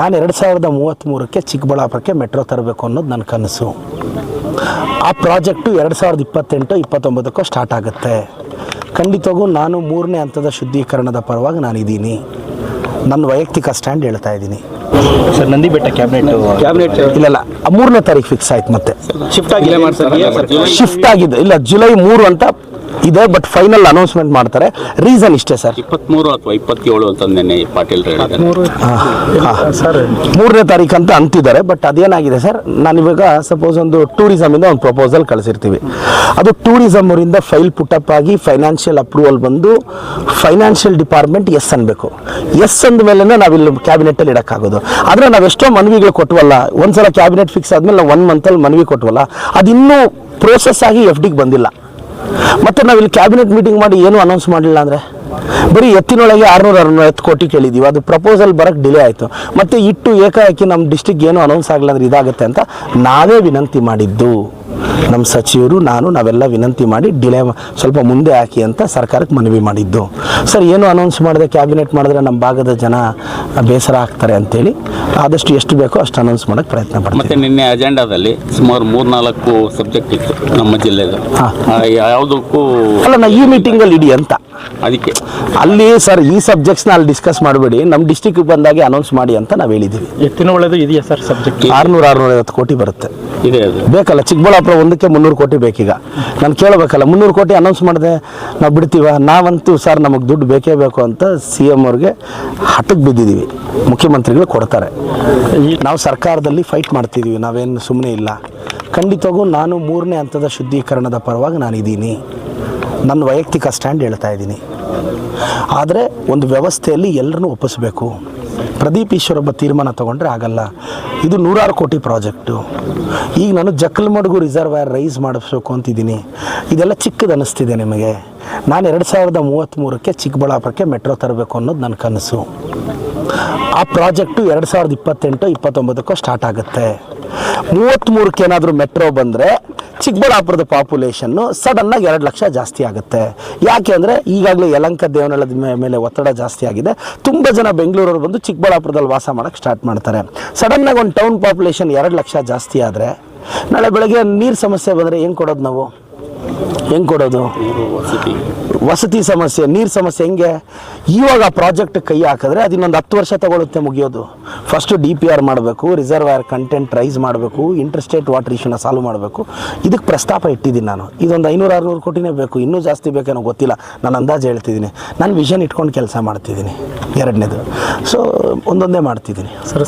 ನಾನು ಎರಡು ಸಾವಿರದ ಮೂವತ್ತ್ಮೂರಕ್ಕೆ ಚಿಕ್ಕಬಳ್ಳಾಪುರಕ್ಕೆ ಮೆಟ್ರೋ ತರಬೇಕು ಅನ್ನೋದು ನನ್ನ ಕನಸು. ಆ ಪ್ರಾಜೆಕ್ಟು ಎರಡು ಸಾವಿರದ ಇಪ್ಪತ್ತೆಂಟು ಇಪ್ಪತ್ತೊಂಬತ್ತಕ್ಕೂ ಸ್ಟಾರ್ಟ್ ಆಗುತ್ತೆ. ಖಂಡಿತವಾಗೂ ನಾನು ಮೂರನೇ ಹಂತದ ಶುದ್ಧೀಕರಣದ ಪರವಾಗಿ ನಾನಿದ್ದೀನಿ. ನನ್ನ ವೈಯಕ್ತಿಕ ಸ್ಟ್ಯಾಂಡ್ ಹೇಳ್ತಾ ಇದ್ದೀನಿ. Sir Nandi Betta cabinet cabinet ಇಲ್ಲಲ್ಲ ಮೂರನೇ ತಾರೀಕು ಫಿಕ್ಸ್ ಆಯ್ತು ಮತ್ತೆ. ಶಿಫ್ಟ್ ಆಗಿದೆ ಶಿಫ್ಟ್ ಆಗಿದೆ ಇಲ್ಲ ಜುಲೈ ಮೂರು ಅಂತ ಇದೆ ಬಟ್ ಫೈನಲ್ ಅನೌನ್ಸ್ಮೆಂಟ್ ಮಾಡ್ತಾರೆ. ರೀಸನ್ ಇಷ್ಟೇ ಸರ್ ಇಪ್ಪತ್ಮೂರು ಅಥವಾ ಇಪ್ಪತ್ತೇಳು ಅಂತ ನೆನ್ನೆ ಪಾಟೀಲ್ ಸರ್. ಮೂರನೇ ತಾರೀಕು ಅಂತ ಅಂತಿದ್ದಾರೆ ಬಟ್ ಅದೇನಾಗಿದೆ ಸರ್ ನಾನು ಇವಾಗ ಸಪೋಸ್ ಒಂದು ಟೂರಿಸಮ್ ಇಂದ ಒಂದು ಪ್ರಪೋಸಲ್ ಕಳಿಸಿರ್ತೀವಿ. ಅದು ಟೂರಿಸಮ್ ಅವರಿಂದ ಫೈಲ್ ಪುಟಪ್ ಆಗಿ ಫೈನಾನ್ಷಿಯಲ್ ಅಪ್ರೂವಲ್ ಬಂದು ಫೈನಾನ್ಷಿಯಲ್ ಡಿಪಾರ್ಟ್ಮೆಂಟ್ ಎಸ್ ಅನ್ಬೇಕು. ಎಸ್ ಅಂದ ಮೇಲೆ ನಾವಿಲ್ಲಿ ಕ್ಯಾಬಿನೆಟ್ ಅಲ್ಲಿ ಇಡಕ್ಕಾಗೋದು. ಆದ್ರೆ ನಾವು ಎಷ್ಟೋ ಮನವಿಗಳು ಕೊಟ್ಟವಲ್ಲ ಒಂದ್ಸಲ ಕ್ಯಾಬಿನೆಟ್ ಫಿಕ್ಸ್ ಆದ್ಮೇಲೆ ನಾವು ಒನ್ ಅಲ್ಲಿ ಮನವಿ ಕೊಟ್ಟವಲ್ಲ ಅದಿನ್ನೂ ಪ್ರೋಸೆಸ್ ಆಗಿ ಎಫ್ ಡಿಗೆ ಬಂದಿಲ್ಲ. ಮತ್ತೆ ಇಲ್ಲಿ ಕ್ಯಾಬಿನೆಟ್ ಮೀಟಿಂಗ್ ಮಾಡಿ ಏನು ಅನೌನ್ಸ್ ಮಾಡಲಿಲ್ಲ ಅಂದರೆ? ಬರೀ ಎತ್ತಿನೊಳಗೆ ಆರುನೂರ ಅರವತ್ತು ಕೋಟಿ ಕೇಳಿದ್ದೀವಿ ಅದು ಪ್ರಪೋಸಲ್ ಬರೋಕ್ಕೆ ಡಿಲೇ ಆಯಿತು. ಮತ್ತು ಇಟ್ಟು ಏಕಾಏಕಿ ನಮ್ಮ ಡಿಸ್ಟಿಕ್ ಏನು ಅನೌನ್ಸ್ ಆಗಲ್ಲ ಅಂದ್ರೆ ಇದಾಗುತ್ತೆ ಅಂತ ನಾವೇ ವಿನಂತಿ ಮಾಡಿದ್ದು. ನಮ್ಮ ಸಚಿವರು ನಾನು ನಾವೆಲ್ಲ ವಿನಂತಿ ಮಾಡಿ ಡಿಲೇ ಸ್ವಲ್ಪ ಮುಂದೆ ಹಾಕಿ ಅಂತ ಸರ್ಕಾರಕ್ಕೆ ಮನವಿ ಮಾಡಿದ್ದು. ಸರ್ ಏನು ಅನೌನ್ಸ್ ಮಾಡಿದೆ ಕ್ಯಾಬಿನೆಟ್ ಮಾಡಿದ್ರೆ ನಮ್ಮ ಭಾಗದ ಜನ ಬೇಸರ ಆಗ್ತಾರೆ ಅಂತೇಳಿ ಆದಷ್ಟು ಎಷ್ಟು ಬೇಕೋ ಅಷ್ಟು ಅನೌನ್ಸ್ ಮಾಡೋಕ್ಕೆ ಪ್ರಯತ್ನ ಪಡ್ತೀವಿ. ಮತ್ತೆ ನಿನ್ನೆ ಅಜೆಂಡಾದಲ್ಲಿ ಸುಮಾರು ಮೂರ್ನಾಲ್ಕು ಸಬ್ಜೆಕ್ಟ್ ಇತ್ತು ನಮ್ಮ ಜಿಲ್ಲೆದು. ಯಾವುದಕ್ಕೂ ಅಲ್ಲ ನಾ ಈ ಮೀಟಿಂಗಲ್ಲಿ ಇಡಿ ಅಂತ. ಅದಕ್ಕೆ. ಅಲ್ಲಿ ಸರ್ ಈ ಸಬ್ಜೆಕ್ಟ್ಸ್ನ ಅಲ್ಲಿ ಡಿಸ್ಕಸ್ ಮಾಡಬೇಡಿ ನಮ್ಮ ಡಿಸ್ಟಿಕ್ ಬಂದಾಗೆ ಅನೌನ್ಸ್ ಮಾಡಿ ಅಂತ ನಾವು ಹೇಳಿದ್ದೀವಿ ಎತ್ತಿನ ಒಳ್ಳೆಯದು ಇದೆಯಾ ಸರ್ ಸಬ್ಜೆಕ್ಟ್ ಆರ್ನೂರ ಆರ್ನೂರ ಐವತ್ತು ಕೋಟಿ ಬರುತ್ತೆ. ಇದೆ ಬೇಕಲ್ಲ ಚಿಕ್ಕಬಳ್ಳಾಪುರ ಒಂದಕ್ಕೆ ಮುನ್ನೂರು ಕೋಟಿ ಬೇಕೀಗ. ನಾನು ಕೇಳಬೇಕಲ್ಲ, ಮುನ್ನೂರು ಕೋಟಿ ಅನೌನ್ಸ್ ಮಾಡಿದೆ, ನಾವು ಬಿಡ್ತೀವ? ನಾವಂತೂ ಸರ್ ನಮಗೆ ದುಡ್ಡು ಬೇಕೇ ಬೇಕು ಅಂತ ಸಿ ಎಂ ಅವ್ರಿಗೆ ಹಠಕ್ಕೆ ಬಿದ್ದಿದ್ದೀವಿ ಮುಖ್ಯಮಂತ್ರಿಗಳು ಕೊಡ್ತಾರೆ. ನಾವು ಸರ್ಕಾರದಲ್ಲಿ ಫೈಟ್ ಮಾಡ್ತಿದ್ದೀವಿ ನಾವೇನು ಸುಮ್ಮನೆ ಇಲ್ಲ. ಖಂಡಿತವಾಗೂ ನಾನು ಮೂರನೇ ಹಂತದ ಶುದ್ಧೀಕರಣದ ಪರವಾಗಿ ನಾನಿದ್ದೀನಿ ನನ್ನ ವೈಯಕ್ತಿಕ ಸ್ಟ್ಯಾಂಡ್ ಹೇಳ್ತಾ ಇದ್ದೀನಿ. ಆದರೆ ಒಂದು ವ್ಯವಸ್ಥೆಯಲ್ಲಿ ಎಲ್ಲರನ್ನೂ ಒಪ್ಪಿಸ್ಬೇಕು. ಪ್ರದೀಪ್ ಈಶ್ವರ್ ಒಬ್ಬ ತೀರ್ಮಾನ ತೊಗೊಂಡ್ರೆ ಆಗಲ್ಲ. ಇದು ನೂರಾರು ಕೋಟಿ ಪ್ರಾಜೆಕ್ಟು. ಈಗ ನಾನು ಜಕ್ಕಲ್ಮಡ್ಗು ರಿಸರ್ವರ್ ರೈಸ್ ಮಾಡಿಸ್ಬೇಕು ಅಂತಿದ್ದೀನಿ. ಇದೆಲ್ಲ ಚಿಕ್ಕದು ಅನ್ನಿಸ್ತಿದೆ ನಿಮಗೆ. ನಾನು ಎರಡು ಸಾವಿರದ ಮೂವತ್ತ್ಮೂರಕ್ಕೆ ಚಿಕ್ಕಬಳ್ಳಾಪುರಕ್ಕೆ ಮೆಟ್ರೋ ತರಬೇಕು ಅನ್ನೋದು ನನ್ನ ಕನಸು. ಆ ಪ್ರಾಜೆಕ್ಟು ಎರಡು ಸಾವಿರದ ಇಪ್ಪತ್ತೆಂಟು, ಇಪ್ಪತ್ತೊಂಬತ್ತಕ್ಕೂ ಸ್ಟಾರ್ಟ್ ಆಗುತ್ತೆ. ಮೂವತ್ತ್ಮೂರಕ್ಕೆ ಏನಾದರೂ ಮೆಟ್ರೋ ಬಂದರೆ ಚಿಕ್ಕಬಳ್ಳಾಪುರದ ಪಾಪ್ಯುಲೇಷನ್ನು ಸಡನ್ನಾಗಿ ಎರಡು ಲಕ್ಷ ಜಾಸ್ತಿ ಆಗುತ್ತೆ. ಯಾಕೆ ಅಂದರೆ ಈಗಾಗಲೇ ಯಲಂಕ ದೇವನಹಳ್ಳದ ಮೇಲೆ ಒತ್ತಡ ಜಾಸ್ತಿ ಆಗಿದೆ. ತುಂಬ ಜನ ಬೆಂಗಳೂರವ್ರು ಬಂದು ಚಿಕ್ಕಬಳ್ಳಾಪುರದಲ್ಲಿ ವಾಸ ಮಾಡೋಕ್ಕೆ ಸ್ಟಾರ್ಟ್ ಮಾಡ್ತಾರೆ. ಸಡನ್ನಾಗಿ ಒಂದು ಟೌನ್ ಪಾಪ್ಯುಲೇಷನ್ ಎರಡು ಲಕ್ಷ ಜಾಸ್ತಿ ಆದರೆ ನಾಳೆ ಬೆಳಗ್ಗೆ ನೀರು ಸಮಸ್ಯೆ ಬಂದರೆ ಹೆಂಗೆ ಕೊಡೋದು ನಾವು? ಹೆಂಗೆ ಕೊಡೋದು? ವಸತಿ ಸಮಸ್ಯೆ, ನೀರು ಸಮಸ್ಯೆ ಹೆಂಗೆ? ಇವಾಗ ಪ್ರಾಜೆಕ್ಟ್ ಕೈ ಹಾಕಿದ್ರೆ ಅದು ಇನ್ನೊಂದು ಹತ್ತು ವರ್ಷ ತಗೊಳುತ್ತೆ ಮುಗಿಯೋದು. ಫಸ್ಟ್ ಡಿ ಪಿ ಆರ್ ಮಾಡಬೇಕು ರಿಸರ್ವರ್ ಕಂಟೆಂಟ್ ರೈಸ್ ಮಾಡಬೇಕು ಇಂಟರ್ಸ್ಟೇಟ್ ವಾಟರ್ ಇಶ್ಯೂನ ಸಾಲ್ವ್ ಮಾಡಬೇಕು. ಇದಕ್ಕೆ ಪ್ರಸ್ತಾಪ ಇಟ್ಟಿದ್ದೀನಿ ನಾನು. ಇದೊಂದು ಐನೂರು ಆರುನೂರು ಕೋಟಿನೇ ಬೇಕು. ಇನ್ನೂ ಜಾಸ್ತಿ ಬೇಕೇನೋ ಗೊತ್ತಿಲ್ಲ. ನಾನು ಅಂದಾಜು ಹೇಳ್ತಿದ್ದೀನಿ. ನಾನು ವಿಷನ್ ಇಟ್ಕೊಂಡು ಕೆಲಸ ಮಾಡ್ತಿದ್ದೀನಿ. ಎರಡನೇದು. ಸೊ ಒಂದೊಂದೇ ಮಾಡ್ತಿದ್ದೀನಿ. ಸರ್.